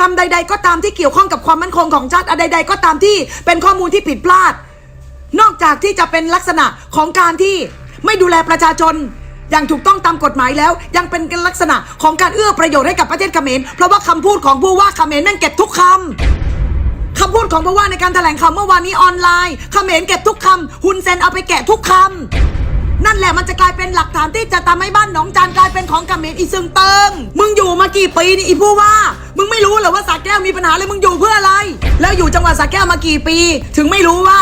ทำใด ๆ ก็ตามที่เกี่ยวข้องกับความมั่นคงของชาติอะใด ๆ ก็ตามที่เป็นข้อมูลที่ผิดพลาด นอกจากที่จะเป็นลักษณะของการที่ไม่ดูแลประชาชน อย่างถูกต้องตามกฎหมายแล้ว ยังเป็นลักษณะของการเอื้อประโยชน์ให้กับประเทศเขมรเพราะว่าคำพูดของผู้ว่าเขมรนั่นเก็บทุกคำคำพูดของผู้ว่าในการแถลงข่าวเมื่อวานนี้ออนไลน์เขมรเก็บทุกคำฮุนเซนเอาไปแกะทุกคำ นั่นแหละมันจะกลายเป็นหลักฐานที่จะทำให้บ้านหนองจานกลายเป็นของเขมรอีซึงเติง มึงอยู่มากี่ปีนี่อีผู้ว่า มึงไม่รู้เหรอว่าสระแก้วมีปัญหาเลยมึงอยู่เพื่ออะไร แล้วอยู่จังหวัดสระแก้วมากี่ปี ถึงไม่รู้ว่า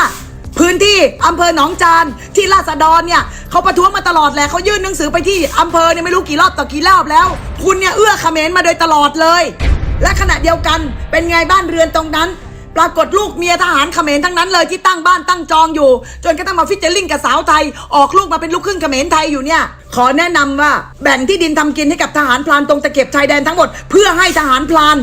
พื้นที่อำเภอหนองจานที่ราษฎรเนี่ยเขาประท้วงมาตลอดแหละเขายื่นหนังสือไปที่อำเภอเนี่ยไม่รู้กี่รอบต่อกี่รอบแล้ว คุณเนี่ยเอื้อเขมรมาโดยตลอดเลย และขณะเดียวกันเป็นไงบ้านเรือนตรงนั้น ปรากฏลูกเมียทหารเขมรทั้งนั้นเลยที่ตั้งบ้านตั้งจองอยู่ จนกระทั่งมาฟิชเจอริงกับสาวไทย ออกลูกมาเป็นลูกครึ่งเขมรไทยอยู่เนี่ย ขอแนะนำว่าแบ่งที่ดินทำกินให้กับทหารพลานตรงตะเข็บชายแดนทั้งหมดเพื่อให้ทหารพลาน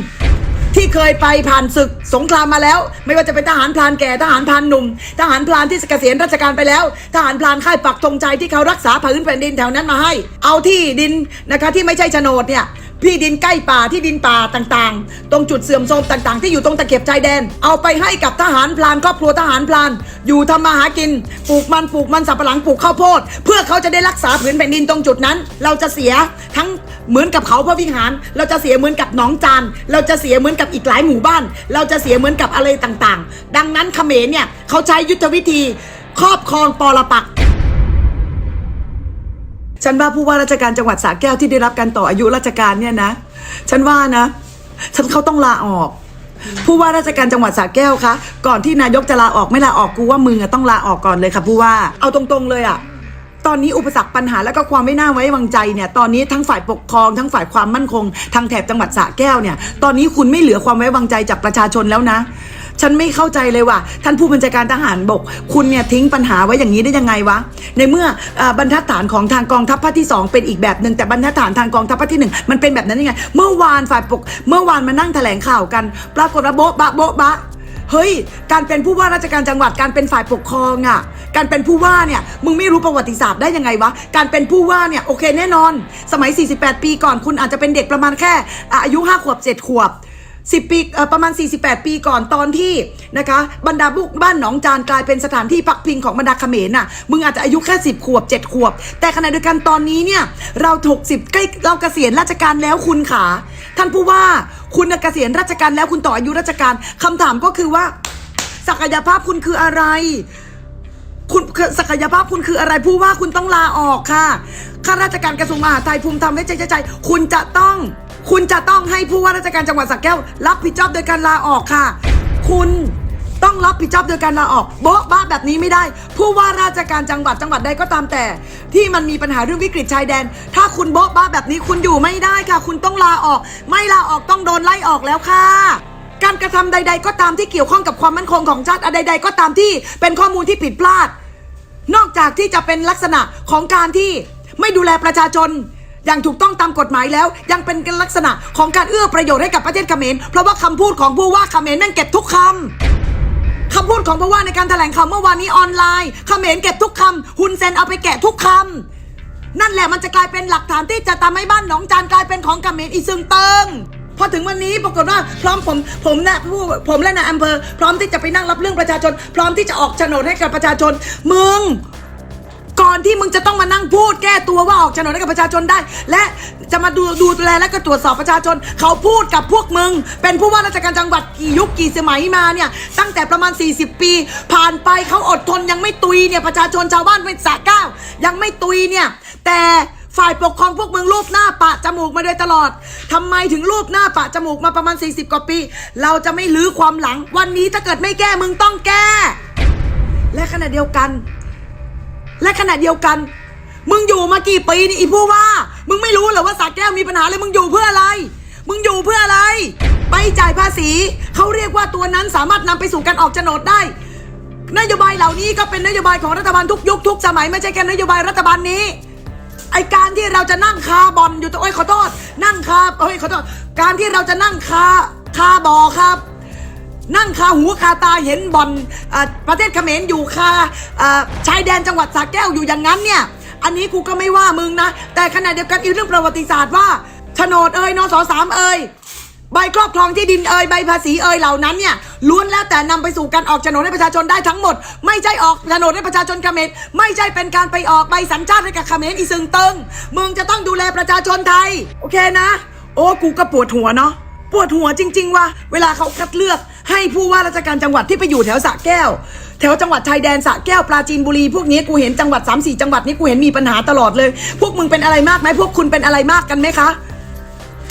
ที่เคยไปผ่านศึกสงครามมาแล้ว ไม่ว่าจะเป็นทหารพลานแก่ทหารพลานหนุ่ม ทหารพลานที่เกษียณราชการไปแล้ว ทหารพลานค่ายปักธงใจที่เขารักษาผืนแผ่นดินแถวนั้นมาให้ เอาที่ดินนะคะที่ไม่ใช่โฉนดเนี่ย พี่ดินใกล้ป่าที่ดินป่าต่างๆ ตรงจุดเสื่อมโทรมต่างๆ ที่อยู่ตรงตะเข็บชายแดน เอาไปให้กับทหารพลานครอบครัวทหารพลาน อยู่ทำมาหากิน ปลูกมันปลูกมันสับปะหลังปลูกข้าวโพด เพื่อเขาจะได้รักษาผืนแผ่นดินตรงจุดนั้น เราจะเสียทั้งเหมือนกับเขาพระวิหาร เราจะเสียเหมือนกับหนองจาน เราจะเสียเหมือนกับอีกหลายหมู่บ้าน เราจะเสียเหมือนกับอะไรต่างๆ ดังนั้นเขมรเนี่ยเขาใช้ยุทธวิธีครอบครองปรปัก ฉันว่าผู้ว่าราชการจังหวัดสระแก้วที่ได้รับการต่ออายุราชการเนี่ยนะ ฉันว่านะ ฉันเขาต้องลาออก ผู้ว่าราชการจังหวัดสระแก้วคะ ก่อนที่นายกจะลาออกไม่ลาออกกูว่ามึงอะต้องลาออกก่อนเลยค่ะผู้ว่า เอาตรงๆเลยอะตอนนี้อุปสรรคปัญหาและก็ความไม่น่าไว้วางใจเนี่ย ตอนนี้ทั้งฝ่ายปกครอง ทั้งฝ่ายความมั่นคง ทางแถบจังหวัดสระแก้วเนี่ย ตอนนี้คุณไม่เหลือความไว้วางใจจากประชาชนแล้วนะ ฉันไม่เข้าใจเลยว่าท่านผู้บัญชาการทหารบก คุณเนี่ยทิ้งปัญหาไว้อย่างนี้ได้ยังไงวะ ในเมื่ออบรรทัดฐานของทางกองทัพภาคที่ 2 เป็นอีกแบบหนึ่งแต่บรรทัดฐานทางกองทัพภาคที่ 1 มันเป็นแบบนั้นยังไง เมื่อวานฝ่ายปก เมื่อวานมานั่งแถลงข่าวกัน ปรากฏว่าโบ๊ะบะโบ๊ะบะเฮ้ย การเป็นผู้ว่าราชการจังหวัดการเป็นฝ่ายปกครองอะ่ะ การเป็นผู้ว่าเนี่ย มึงไม่รู้ประวัติศาสตร์ได้ยังไงวะ การเป็นผู้ว่าเนี่ยโอเคแน่นอน สมัย 48 ปีก่อนคุณอาจจะเป็นเด็กประมาณแค่อะอายุ 5 ขวบ 7 ขวบ 10 ปีประมาณ 48 ปีก่อนตอนที่นะคะบรรดาบุกบ้านหนองจานกลายเป็นสถานที่พักพิงของบรรดาเขมรน่ะมึงอาจจะอายุแค่ 10 ขวบ 7 ขวบ แต่ขณะเดียวกันตอนนี้เนี่ยเราถกสิบใกล้เราเกษียณราชการแล้วคุณขาท่านผู้ว่าคุณเกษียณราชการแล้วคุณต่ออายุราชการคำถามก็คือว่า ศักยภาพคุณคืออะไรคุณศักยภาพคุณคืออะไรผู้ว่าคุณต้องลาออกค่ะข้าราชการกระทรวงมหาดไทยภูมิธรรมและใจใจ คุณจะต้อง คุณจะต้องให้ผู้ว่าราชการจังหวัดสระแก้ว รับผิดชอบโดยการลาออกค่ะ คุณต้องรับผิดชอบโดยการลาออกโบ๊ะบ้าแบบนี้ไม่ได้ ผู้ว่าราชการจังหวัดจังหวัดใดก็ตามแต่ ที่มันมีปัญหาเรื่องวิกฤตชายแดน ถ้าคุณโบ๊ะบ้าแบบนี้คุณอยู่ไม่ได้ค่ะ คุณต้องลาออก ไม่ลาออกต้องโดนไล่ออกแล้วค่ะ การกระทำใด ๆ ก็ตามที่เกี่ยวข้องกับความมั่นคงของชาติอะใด ๆ ก็ตามที่เป็นข้อมูลที่ผิดพลาด นอกจากที่จะเป็นลักษณะของการที่ไม่ดูแลประชาชน อย่างถูกต้องตามกฎหมายแล้ว ยังเป็นลักษณะของการเอื้อประโยชน์ให้กับประเทศเขมร เพราะว่าคำพูดของผู้ว่าเขมรนั่นเก็บทุกคำคำพูดของผู้ว่าในการแถลงข่าวเมื่อวานนี้ออนไลน์เขมรเก็บทุกคำฮุนเซนเอาไปแกะทุกคำนั่นแหละมันจะกลายเป็นหลักฐานที่จะทำให้บ้านหนองจานกลายเป็นของเขมรอีซึงเติงพอถึงวันนี้ปรากฏว่าพร้อมผมผมนะผู้ผมและนายอำเภอ พร้อมที่จะไปนั่งรับเรื่องประชาชน พร้อมที่จะออกโฉนดให้กับประชาชน มึง อนที่มึงจะต้องมานั่งพูดแก้ตัวว่าออกโฉนดให้กับประชาชนได้ และจะมาดูดูแลและก็ตรวจสอบประชาชน เขาพูดกับพวกมึง เป็นผู้ว่าราชการจังหวัดกี่ยุคกี่สมัยมาเนี่ยตั้งแต่ประมาณ 40 ปี ผ่านไปเขาอดทนยังไม่ตุยเนี่ยประชาชนชาวบ้านเป็นสาเก้าวยังไม่ตุยเนี่ยแต่ฝ่ายปกครองพวกมึงรูปหน้าปะจมูกมาโดยตลอดทำไมถึงรูปหน้าปะจมูกมาประมาณ 40 กว่าปี เราจะไม่ลื้อความหลัง วันนี้ถ้าเกิดไม่แก้มึงต้องแก้ และขณะเดียวกัน และขณะเดียวกัน มึงอยู่มากี่ปีนี่อีผู้ว่า มึงไม่รู้เหรอว่าสรแก้วมีปัญหาเลยมึงอยู่เพื่ออะไร มึงอยู่เพื่ออะไร ไปจ่ายภาษีเขาเรียกว่าตัวนั้นสามารถนำไปสู่การออกโฉนดได้ นโยบายเหล่านี้ก็เป็นนโยบายของรัฐบาลทุกยุคทุกสมัยไม่ใช่แค่นโยบายรัฐบาลนี้ไอการที่เราจะนั่งคาบอลอยู่ตัวโอ้ยขอโทษ นั่งคาเอ้ยขอโทษการที่เราจะนั่งคาคาบอครับ นั่งคาหูคาตาเห็นบ่อนอประเทศเขมรอยู่คาชายแดนจังหวัดสระแก้วอยู่อย่างนั้นเนี่ย อันนี้กูก็ไม่ว่ามึงนะ แต่ขณะเดียวกันอีกเรื่องประวัติศาสตร์ว่าโฉนดเอ่ยนสสามเอ่ยใบครอบครองที่ดินเอ่ยใบภาษีเอ่ยเหล่านั้นเนี่ยล้วนแล้วแต่นำไปสู่การออกโฉนดให้ประชาชนได้ทั้งหมด ไม่ใช่ออกโฉนดให้ประชาชนเขมรไม่ใช่เป็นการไปออกใบสัญชาติให้กับเขมรอีซึงเติงมึงจะต้องดูแลประชาชนไทย โอเคนะ โอ้กูก็ปวดหัวเนาะปวดหัวจริง ๆ ว่ะเวลาเขาคัดเลือก ให้ผู้ว่าราชการจังหวัดที่ไปอยู่แถวสระแก้ว แถวจังหวัดชายแดนสระแก้วปราจีนบุรีพวกนี้กูเห็นจังหวัด3ามสี่จังหวัดนี้กูเห็นมีปัญหาตลอดเลย พวกมึงเป็นอะไรมากไหมพวกคุณเป็นอะไรมากกันไหมคะ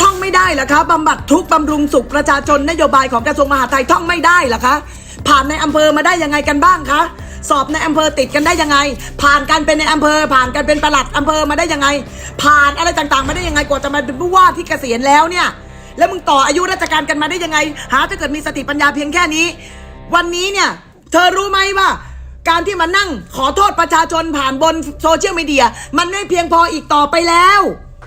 ท่องไม่ได้เหรอคะบำบัดทุกบำรุงสุขประชาชนนโยบายของกระทรวงมหาดไทยท่องไม่ได้เหรอคะผ่านในอำเภอมาได้ยังไงกันบ้างคะสอบในอำเภอติดกันได้ยังไง ผ่านการเป็นในอำเภอ ผ่านการเป็นประหลัดอำเภอมาได้ยังไง ผ่านอะไรต่างๆ มาได้ยังไงกว่าจะมาเป็นผู้ว่าที่เกษียณแล้วเนี่ย แล้วมึงต่ออายุราชการกันมาได้ยังไง หาถ้าเกิดมีสติปัญญาเพียงแค่นี้ วันนี้เนี่ย เธอรู้ไหมว่า การที่มานั่งขอโทษประชาชนผ่านบนโซเชียลมีเดีย มันไม่เพียงพออีกต่อไปแล้ว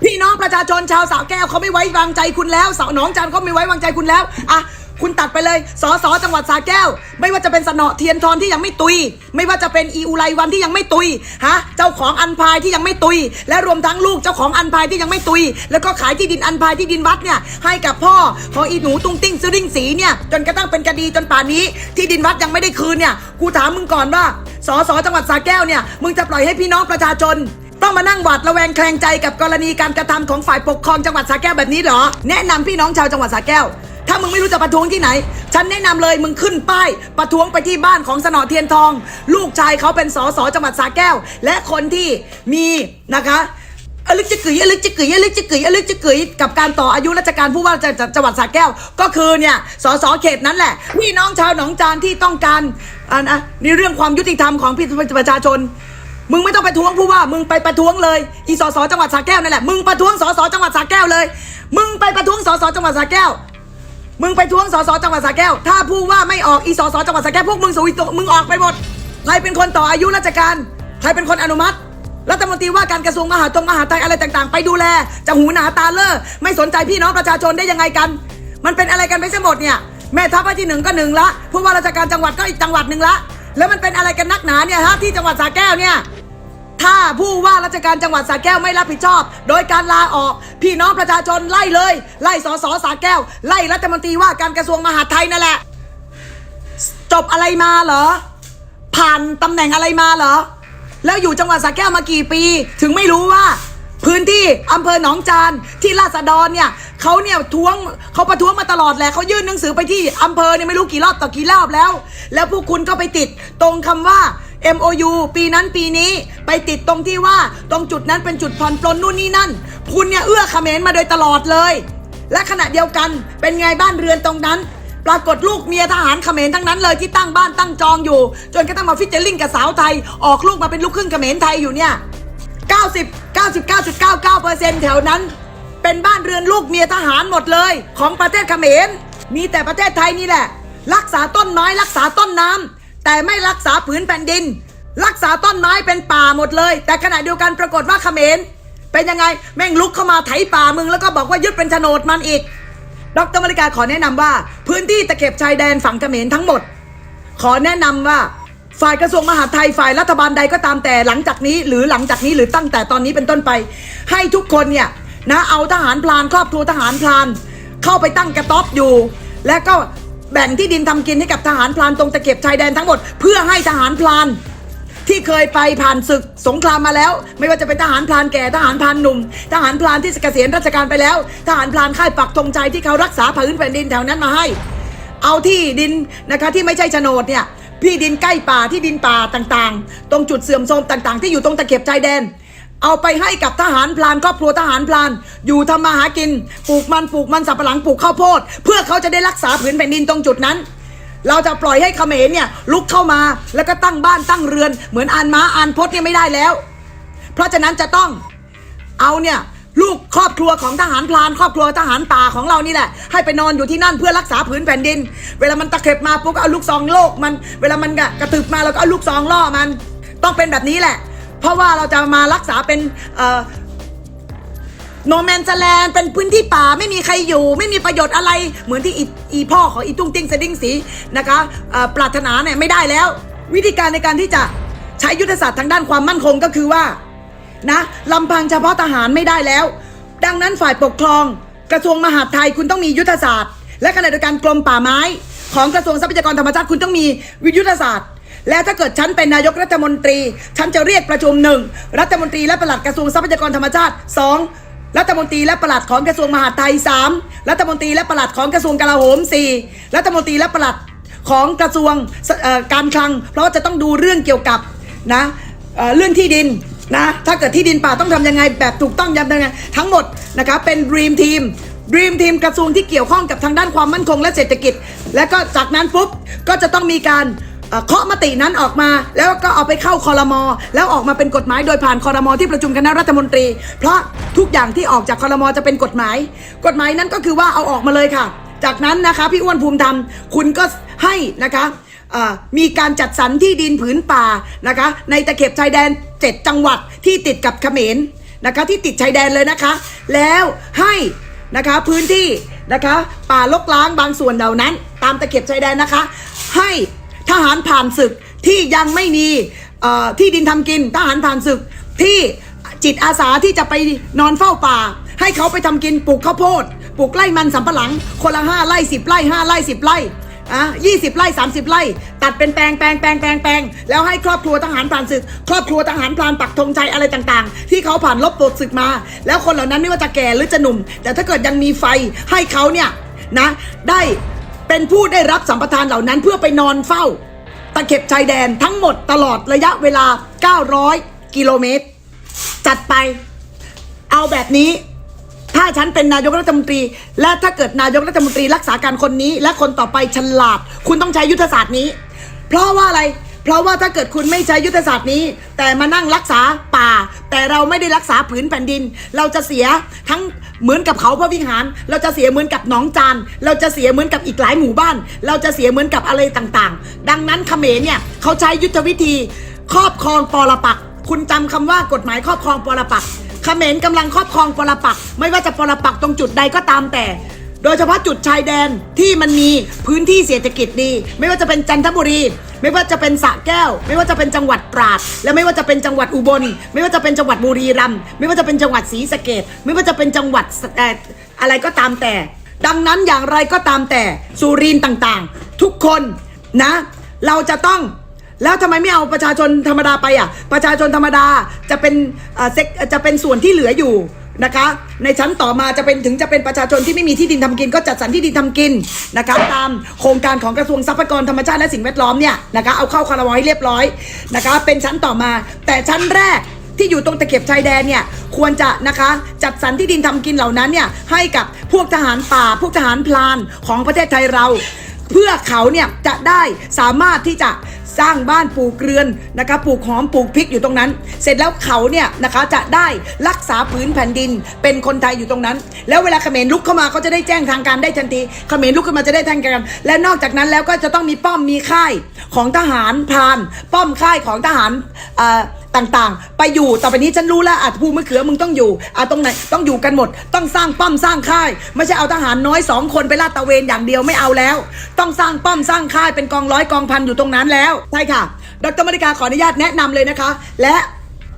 พี่น้องประชาชนชาวสาวแก้วเขาไม่ไว้วางใจคุณแล้วสาวหนองจันเขาไม่ไว้วางใจคุณแล้วอะ คุณตัดไปเลยสสจังหวัดสาแก้ว ไม่ว่าจะเป็นสนอเทียนทอนที่ยังไม่ตุย ไม่ว่าจะเป็นอีอุไรวันที่ยังไม่ตุยฮะเจ้าของอันพายที่ยังไม่ตุย และรวมทั้งลูกเจ้าของอันพายที่ยังไม่ตุย แล้วก็ขายที่ดินอันพายที่ดินวัดเนี่ยให้กับพ่อของอีหนูตุ้งติ้งซื้อริ่งสีเนี่ยจนกระทั่งเป็นคดีจนป่านนี้ ที่ดินวัดยังไม่ได้คืนเนี่ยกูถามมึงก่อนว่าสสจังหวัดสาแก้วเนี่ยมึงจะปล่อยให้พี่น้องประชาชนต้องมานั่งหวาดระแวงแคลงใจกับกรณีการกระทำของฝ่ายปกครองจังหวัดสระแก้วแบบนี้เหรอ แนะนำพี่น้องชาวจังหวัดสระแก้ว ถ้ามึงไม่รู้จะประท้วงที่ไหน ฉันแนะนำเลยมึงขึ้นป้ายประท้วงไปที่บ้านของสนอเทียนทอง ลูกชายเขาเป็นสสจังหวัดสระแก้ว และคนที่มีนะคะอลึกจะกึ๋ยอลึกจะกึ๋ยอลึกจะกึ๋ยอลึกจะกึ๋ยกับการต่ออายุราชการผู้ว่าจังจังหวัดสระแก้ว ก็คือเนี่ยสสเขตนั้นแหละพี่น้องชาวหนองจานที่ต้องการอ่านะในเรื่องความยุติธรรมของพี่ประชาชน มึงไม่ต้องไปท้วงผู้ว่า มึงไปประท้วงเลยอีสสจังหวัดสระแก้วนั่นแหละมึงประท้วงสสจังหวัดสระแก้วเลย มึงไปประท้วงสสจังหวัดสระแก้ว มึงไปทวงสสจังหวัดสระแก้ว ถ้าผู้ว่าไม่ออกอีสสจังหวัดสระแก้วพวกมึงสูอีตมึงออกไปหมด ใครเป็นคนต่ออายุราชการ ใครเป็นคนอนุมัติ รัฐมนตรีว่าการกระทรวงมหาดไทยมหาไทยอะไรต่างๆ ไปดูแล จะหูหนาตาเล่อไม่สนใจพี่น้องประชาชนได้ยังไงกัน มันเป็นอะไรกันไปเสียหมดเนี่ย แม่ทัพภาคที่หนึ่งก็หนึ่งละ ผู้ว่าราชการจังหวัดก็อีกจังหวัดหนึ่งละ แล้วมันเป็นอะไรกันนักหนาเนี่ยฮะที่จังหวัดสระแก้วเนี่ย ถ้าผู้ว่าราชการจังหวัดสระแก้วไม่รับผิดชอบ โดยการลาออก พี่น้องประชาชนไล่เลย ไล่สสสระแก้ว ไล่รัฐมนตรีว่าการกระทรวงมหาดไทยนั่นแหละ จบอะไรมาเหรอ ผ่านตำแหน่งอะไรมาเหรอ แล้วอยู่จังหวัดสระแก้วมากี่ปี ถึงไม่รู้ว่า พื้นที่อำเภอหนองจานที่ราษฎรเนี่ยเขาเนี่ยท้วงเขาประท้วงมาตลอดแหละเขายื่นหนังสือไปที่อำเภอเนี่ยไม่รู้กี่รอบต่อกี่รอบแล้ว แล้วพวกคุณก็ไปติดตรงคำว่า MOU ปีนั้นปีนี้ไปติดตรงที่ว่าตรงจุดนั้นเป็นจุดผ่อนปลนนู่นนี่นั่น คุณเนี่ยเอื้อเขมรมาโดยตลอดเลย และขณะเดียวกันเป็นไงบ้านเรือนตรงนั้น ปรากฏลูกเมียทหารเขมรทั้งนั้นเลยที่ตั้งบ้านตั้งจองอยู่ จนกระทั่งมาฟิชเจอริงกับสาวไทย ออกลูกมาเป็นลูกครึ่งเขมรไทยอยู่เนี่ย90 99.99%แถวนั้น เป็นบ้านเรือนลูกเมียทหารหมดเลย ของประเทศเขมรมีแต่ประเทศไทยนี่แหละ รักษาต้นไม้รักษาต้นน้ำ แต่ไม่รักษาผืนแผ่นดิน รักษาต้นไม้เป็นป่าหมดเลย แต่ขณะเดียวกันปรากฏว่าเขมรเป็นยังไงแม่งลุกเข้ามาไถป่ามึงแล้วก็บอกว่ายึดเป็นโฉนดมันอีก ดรมริกาขอแนะนำว่า พื้นที่ตะเข็บชายแดนฝั่งเขมรทั้งหมด ขอแนะนำว่าฝ่ายกระทรวงมหาดไทยฝ่ายรัฐบาลใดก็ตามแต่หลังจากนี้ หรือหลังจากนี้หรือตั้งแต่ตอนนี้เป็นต้นไป ให้ทุกคนเนี่ยนะเอาทหารพลานครอบครัวทหารพลาน เข้าไปตั้งกระต๊อบอยู่ และก็ แบ่งที่ดินทำกินให้กับทหารพลานตรงตะเข็บชายแดนทั้งหมด เพื่อให้ทหารพลานที่เคยไปผ่านศึกสงครามมาแล้ว ไม่ว่าจะเป็นทหารพลานแก่ทหารพลานหนุ่ม ทหารพลานที่เกษียณราชการไปแล้ว ทหารพลานค่ายปักธงใจที่เขารักษาผืนแผ่นดินแถวนั้นมาให้ เอาที่ดินนะคะที่ไม่ใช่โฉนดเนี่ยพี่ดินใกล้ป่าที่ดินป่าต่างๆ ตรงจุดเสื่อมโทรมต่างๆ ที่อยู่ตรงตะเข็บชายแดน เอาไปให้กับทหารพลานครอบครัวทหารพลาน อยู่ทำมาหากินปลูกมันปลูกมันสับปะหลังปลูกข้าวโพด เพื่อเขาจะได้รักษาผืนแผ่นดินตรงจุดนั้น เราจะปล่อยให้เขมรเนี่ยลุกเข้ามาแล้วก็ตั้งบ้านตั้งเรือนเหมือนอานม้าอานพดเนี่ยไม่ได้แล้ว เพราะฉะนั้นจะต้องเอาเนี่ยลูกครอบครัวของทหารพลานครอบครัวทหารป่าของเรานี่แหละ ให้ไปนอนอยู่ที่นั่นเพื่อรักษาผืนแผ่นดิน เวลามันตะเข็บมาปุ๊บก็เอาลูกซองโลกมัน เวลามันกระกระตึบมาเราก็เอาลูกซองล่อมัน ต้องเป็นแบบนี้แหละ เพราะว่าเราจะมารักษาเป็นเโนแมนสแลนเป็นพื้นที่ป่าไม่มีใครอยู่ ไม่มีประโยชน์อะไรเหมือนที่อีอพ่อของอีตุ้งติ้งสดิ้งสีนะคะปรารถนาเนี่ยไม่ได้แล้ว วิธีการในการที่จะใช้ยุทธศาสตร์ทางด้านความมั่นคงก็คือว่านะลำพังเฉพาะทหารไม่ได้แล้ว ดังนั้นฝ่ายปกครอง กระทรวงมหาดไทยคุณต้องมียุทธศาสตร์ และขณะเดียวกันกรมป่าไม้ ของกระทรวงทรัพยากรธรรมชาติคุณต้องมีวิยุทธศาสตร์ และถ้าเกิดฉันเป็นนายกรัฐมนตรี ฉันจะเรียกประชุมหนึ่งรัฐมนตรีและปลัดกระทรวงทรัพยากรธรรมชาติสองรัฐมนตรีและปลัดของกระทรวงมหาดไทยสามรัฐมนตรีและปลัดของกระทรวงกลาโหมสี่รัฐมนตรีและปลัดของกระทรวงการคลัง เพราะว่าจะต้องดูเรื่องเกี่ยวกับนะเเรื่องที่ดินนะถ้าเกิดที่ดินป่าต้องทำยังไงแบบถูกต้องยังไงทั้งหมดนะคะเป็น Dream Team Dream Team กระทรวงที่เกี่ยวข้องกับทางด้านความมั่นคงและเศรษฐกิจ และก็จากนั้นปุ๊บก็จะต้องมีการ เคาะมตินั้นออกมา แล้วก็เอาไปเข้าคอรมอแล้วออกมาเป็นกฎหมายโดยผ่านคอรมอที่ประชุมคณะรัฐมนตรี เพราะทุกอย่างที่ออกจากคอรมอจะเป็นกฎหมาย กฎหมายนั้นก็คือว่าเอาออกมาเลยค่ะ จากนั้นนะคะพี่อ้วนภูมิธรรมคุณก็ให้นะคะมีการจัดสรรที่ดินผืนป่านะคะ ในตะเข็บชายแดน 7 จังหวัดที่ติดกับเขมรนะคะที่ติดชายแดนเลยนะคะ แล้วให้นะคะพื้นที่นะคะ ป่าลกล้างบางส่วนเหล่านั้น ตามตะเข็บชายแดนนะคะ ให้ ทหารผ่านศึกที่ยังไม่มีที่ดินทำกิน ทหารผ่านศึกที่จิตอาสาที่จะไปนอนเฝ้าป่า ให้เขาไปทำกินปลูกข้าวโพดปลูกไร่มันสำปะหลัง คนละห้าไร่สิบไร่ห้าไร่สิบไร่อะยี่สิบไร่สามสิบไร่ ตัดเป็นแปลงแปลงแปลงแปลงแปลงแล้วให้ครอบครัวทหารผ่านศึก ครอบครัวทหารพรานปักธงชัยอะไรต่างๆ ที่เขาผ่านลบปลดศึกมา แล้วคนเหล่านั้นไม่ว่าจะแก่หรือจะหนุ่ม แต่ถ้าเกิดยังมีไฟให้เขาเนี่ยนะได้ เป็นผู้ได้รับสัมปทานเหล่านั้นเพื่อไปนอนเฝ้า ตะเข็บชายแดนทั้งหมดตลอดระยะเวลา 900 กิโลเมตร จัดไป เอาแบบนี้ ถ้าฉันเป็นนายกรัฐมนตรี และถ้าเกิดนายกรัฐมนตรีรักษาการคนนี้ และคนต่อไปฉลาด คุณต้องใช้ยุทธศาสตร์นี้ เพราะว่าอะไร เพราะว่าถ้าเกิดคุณไม่ใช้ยุทธศาสตร์นี้ แต่มานั่งรักษาป่า แต่เราไม่ได้รักษาผืนแผ่นดิน เราจะเสียทั้งเหมือนกับเขาพระวิหาร เราจะเสียเหมือนกับหนองจาน เราจะเสียเหมือนกับอีกหลายหมู่บ้าน เราจะเสียเหมือนกับอะไรต่างๆ ดังนั้นเขมรเนี่ยเขาใช้ยุทธวิธีครอบครองปรปักคุณจำคำว่ากฎหมายครอบครองปรปักเขมรกำลังครอบครองปรปักไม่ว่าจะปรปักตรงจุดใดก็ตามแต่โดยเฉพาะจุดชายแดนที่มันมีพื้นที่เศรษฐกิจดี ไม่ว่าจะเป็นจันทบุรี ไม่ว่าจะเป็นสระแก้ว ไม่ว่าจะเป็นจังหวัดตราด และไม่ว่าจะเป็นจังหวัดอุบล ไม่ว่าจะเป็นจังหวัดบุรีรัมย์ไม่ว่าจะเป็นจังหวัดศรีสะเกดไม่ว่าจะเป็นจังหวัดอะไรก็ตามแต่ ดังนั้นอย่างไรก็ตามแต่สุรินต่างๆ ทุกคนนะ เราจะต้องแล้วทำไมไม่เอาประชาชนธรรมดาไปอะ ประชาชนธรรมดาจะเป็นเอ่อเซกจะเป็นส่วนที่เหลืออยู่ นะคะ ในชั้นต่อมาจะเป็นถึงจะเป็นประชาชนที่ไม่มีที่ดินทำกิน ก็จัดสรรที่ดินทำกินนะคะตามโครงการของกระทรวงทรัพยากรธรรมชาติและสิ่งแวดล้อมเนี่ยนะคะเอาเข้าคาราไวให้เรียบร้อยนะคะ เป็นชั้นต่อมา แต่ชั้นแรกที่อยู่ตรงตะเข็บชายแดนเนี่ยควรจะนะคะจัดสรรที่ดินทำกินเหล่านั้นเนี่ยให้กับพวกทหารป่าพวกทหารพลานของประเทศไทยเรา เพื่อเขาเนี่ยจะได้สามารถที่จะสร้างบ้านปลูกเรือนนะคะปลูกหอมปลูกพริกอยู่ตรงนั้น เสร็จแล้วเขาเนี่ยนะคะจะได้รักษาพื้นแผ่นดิน เป็นคนไทยอยู่ตรงนั้น แล้วเวลาเขมรลุกเข้ามาเขาจะได้แจ้งทางการได้ทันทีเขมรลุกขึ้นมาจะได้ทางการและนอกจากนั้นแล้วก็จะต้องมีป้อมมีค่ายของทหารพานป้อมค่ายของทหารอ่อต่างๆ ไปอยู่ต่อไปนี้ฉันรู้แล้วอาจภูมะเขือมึงต้องอยู่อะตรงไหนต้องอยู่กันหมด ต้องสร้างป้อมสร้างค่าย ไม่ใช่เอาทหารน้อยสองคนไปลาดตะเวนอย่างเดียวไม่เอาแล้ว ต้องสร้างป้อมสร้างค่ายเป็นกองร้อยกองพันอยู่ตรงนั้นแล้วใช่ค่ะ ดรมริกาขออนุญาตแนะนำเลยนะคะ และ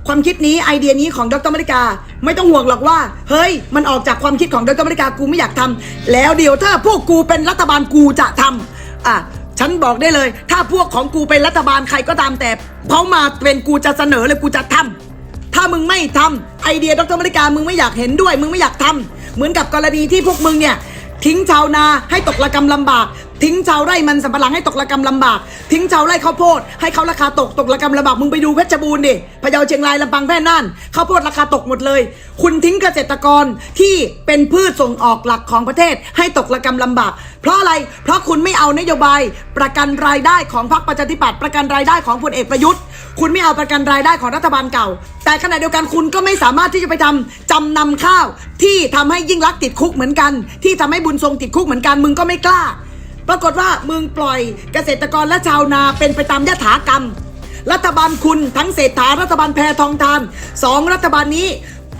ความคิดนี้ไอเดียนี้ของดรมริกา ไม่ต้องห่วงหรอกว่า เฮ้ย มันออกจากความคิดของดรมริกากูไม่อยากทำแล้วเดี๋ยวถ้าพวกกูเป็นรัฐบาลกูจะทำอะ ฉันบอกได้เลย ถ้าพวกของกูเป็นรัฐบาลใครก็ตามแต่เขามาเป็นกูจะเสนอเลยกูจะทำถ้ามึงไม่ทำไอเดียดรมริกามึงไม่อยากเห็นด้วย มึงไม่อยากทำเหมือนกับกรณีที่พวกมึงเนี่ยทิ้งชาวนาให้ตกระกำลำบาก ทิ้งชาวไร่มันสำปะหลังให้ตกระกำลำบาก ทิ้งชาวไร่ข้าวโพดให้เขาราคาตกตกระกำลำบากมึงไปดูเพชรบูรณ์ดิพะเยาเชียงรายลำปางแพร่น่านข้าวโพดราคาตกหมดเลย คุณทิ้งเกษตรกรที่เป็นพืชส่งออกหลักของประเทศ ให้ตกระกำลำบาก เพราะอะไรเพราะคุณไม่เอานโยบาย ประกันรายได้ของพรรคประชาธิปัตย์ประกันรายได้ของพลเอกประยุทธ์ คุณไม่เอาประกันรายได้ของรัฐบาลเก่า แต่ขณะเดียวกันคุณก็ไม่สามารถที่จะไปทำจำนำข้าว ที่ทำให้ยิ่งรักติดคุกเหมือนกัน ที่ทำให้บุญทรงติดคุกเหมือนกันมึงก็ไม่กล้า ปรากฏว่ามึงปล่อยเกษตรกรและชาวนาเป็นไปตามยถากรรม รัฐบาลคุณทั้งเศรษฐารัฐบาลแพทองทานสองรัฐบาลนี้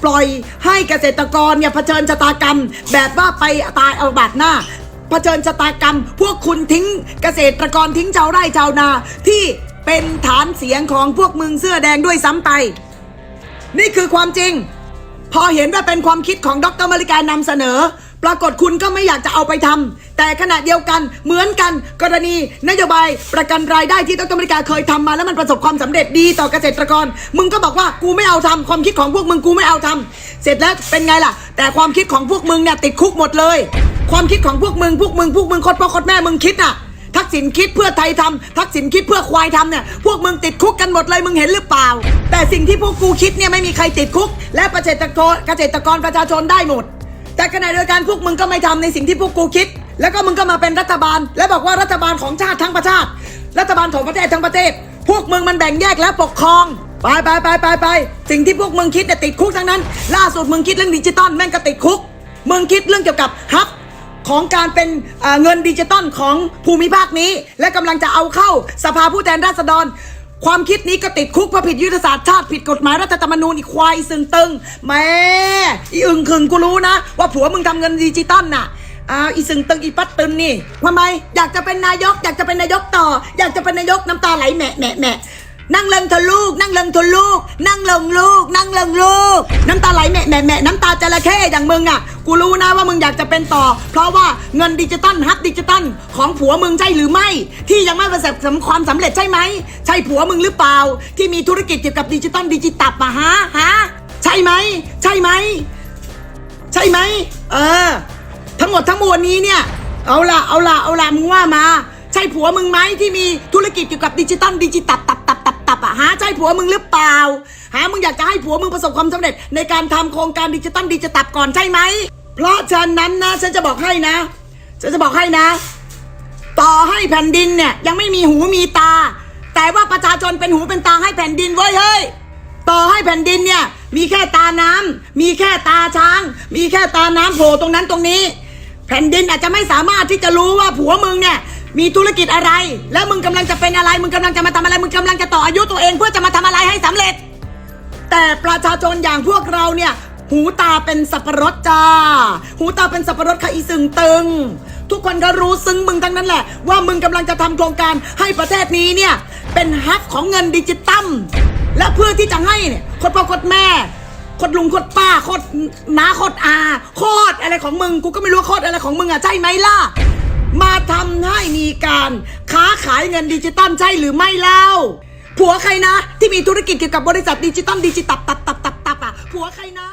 ปล่อยให้เกษตรกรเนี่ยเผชิญชะตากรรม แบบว่าไปตายเอาบาดหน้าเผชิญชะตากรรม พวกคุณทิ้งเกษตรกรทิ้งชาวไร่ชาวนาที่เป็นฐานเสียงของพวกมึงเสื้อแดงด้วยซ้ำไป นี่คือความจริง พอเห็นว่าเป็นความคิดของดรมริการนำเสนอ ปรากฏคุณก็ไม่อยากจะเอาไปทำแต่ขณะเดียวกันเหมือนกันกรณีนโยบายประกันรายได้ที่ดรอเมริกาเคยทำมาแล้วมันประสบความสำเร็จดีต่อเกษตรกร มึงก็บอกว่ากูไม่เอาทำความคิดของพวกมึงกูไม่เอาทำเสร็จแล้วเป็นไงล่ะ แต่ความคิดของพวกมึงเนี่ยติดคุกหมดเลย ความคิดของพวกมึงพวกมึงพวกมึงโคตรพ่อโคตรแม่มึงคิดอะทักษิณคิดเพื่อไทยทำทักษิณคิดเพื่อควายทำเนี่ยพวกมึงติดคุกกันหมดเลยมึงเห็นหรือเปล่า แต่สิ่งที่พวกกูคิดเนี่ยไม่มีใครติดคุก และเกษตรกรเกษตรกรประชาชนได้หมด แต่ขณะเดียวกันพวกมึงก็ไม่ทำในสิ่งที่พวกกูคิด แล้วก็มึงก็มาเป็นรัฐบาล และบอกว่ารัฐบาลของชาติทั้งประชาติรัฐบาลของประเทศทั้งประเทศ พวกมึงมันแบ่งแยกและปกครองไปไปไปไปไปสิ่งที่พวกมึงคิดเนี่ยติดคุกทั้งนั้น ล่าสุดมึงคิดเรื่องดิจิตอลแม่งก็ติดคุก มึงคิดเรื่องเกี่ยวกับฮับของการเป็นเอ่อเงินดิจิตอลของภูมิภาคนี้ และกำลังจะเอาเข้าสภาผู้แทนราษฎร ความคิดนี้ก็ติดคุกเพราะผิดยุทธศาสตร์ชาติผิดกฎหมายรัฐธรรมนูญอีกควายซึ่งตึงแม่อีอึงขึงกูรู้นะ ว่าผัวมึงทำเงินดิจิตอลน่ะอ้าวอีซึ่งตึงอีปัดตึงนี่ทำไมอยากจะเป็นนายก อยากจะเป็นนายกต่อ อยากจะเป็นนายกน้ำตาไหลแหมะแหมะแหมะ นั่งลงเธอะลูกนั่งลงเธอะลูก นั่งเลงลูก นั่งเลงลูก น้ำตาไหลแหมะแหมะแหมะน้ำตาจระเข้อย่างมึงอะ กูรู้นะว่ามึงอยากจะเป็นต่อ เพราะว่าเงินดิจิตอลฮับดิจิตอลของผัวมึงใช่หรือไม่ ที่ยังไม่ประสบความสำเร็จใช่ไหม ใช่ผัวมึงหรือเปล่า ที่มีธุรกิจเกี่ยวกับดิจิตอลดิจิตับมาฮะฮะใช่ไหม ใช่ไหม ใช่ไหม เออ ทั้งหมดทั้งมวลนี้เนี่ย เอาละเอาละเอาละมึงว่ามา ใช่ผัวมึงไหมที่มีธุรกิจเกี่ยวกับดิจิตอลดิจิตับตับ ตับอะฮะใช่ผัวมึงหรือเปล่า หามึงอยากจะให้ผัวมึงประสบความสำเร็จ ในการทำโครงการดิจิตอลดิจิตับก่อนใช่ไหม เพราะฉะนั้นนะฉันจะบอกให้นะ ฉันจะบอกให้นะ ต่อให้แผ่นดินเนี่ยยังไม่มีหูมีตา แต่ว่าประชาชนเป็นหูเป็นตาให้แผ่นดินเว้ยเฮ้ย ต่อให้แผ่นดินเนี่ยมีแค่ตาน้ำมีแค่ตาช้าง มีแค่ตาน้ำโผล่ตรงนั้นตรงนี้ แผ่นดินอาจจะไม่สามารถที่จะรู้ว่าผัวมึงเนี่ย มีธุรกิจอะไร แล้วมึงกำลังจะเป็นอะไร มึงกำลังจะมาทำอะไร มึงกำลังจะต่ออายุตัวเองเพื่อจะมาทำอะไรให้สำเร็จ แต่ประชาชนอย่างพวกเราเนี่ย หูตาเป็นสับปะรดจ้า หูตาเป็นสับปะรดค่ะอีสึงตึง ทุกคนก็รู้ซึ้งมึงทั้งนั้นแหละ ว่ามึงกำลังจะทำโครงการให้ประเทศนี้เนี่ยเป็นฮับของเงินดิจิตัลและเพื่อที่จะให้เนี่ยคตรพ่อคตรแม่คตรลุงคตรป้าคตรน้าคตรอาโคตรอะไรของมึงกูก็ไม่รู้โคตรอะไรของมึงอะใช่ไหมล่ะ มาทำให้มีการ ค้าขายเงินดิจิตอลใช่หรือไม่เล่า ผัวใครนะ ที่มีธุรกิจเกี่ยวกับบริษัทดิจิตอลดิจิตับตับตับตับตับอะผัวใครนะ